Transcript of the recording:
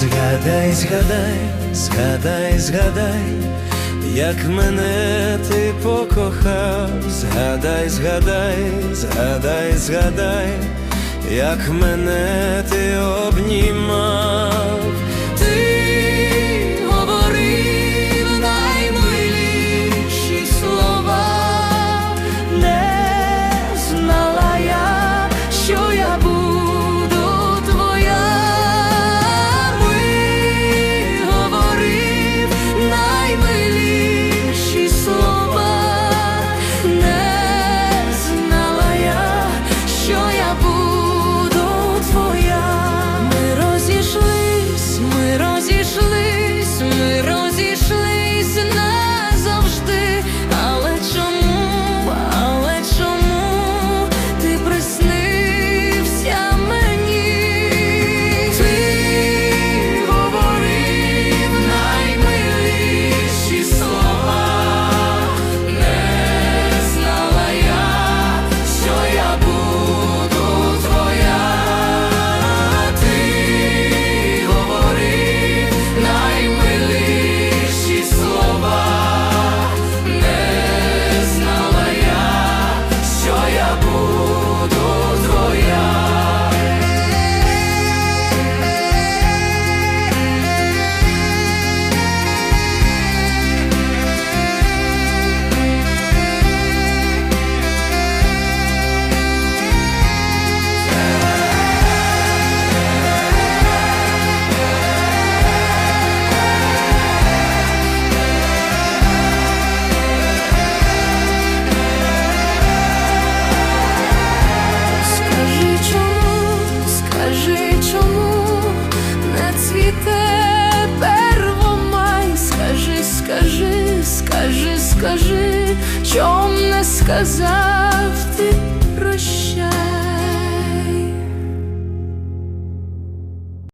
Згадай, згадай, згадай, згадай, як мене ти покохав, згадай, згадай, згадай, згадай, як мене ти Казав ти прощай.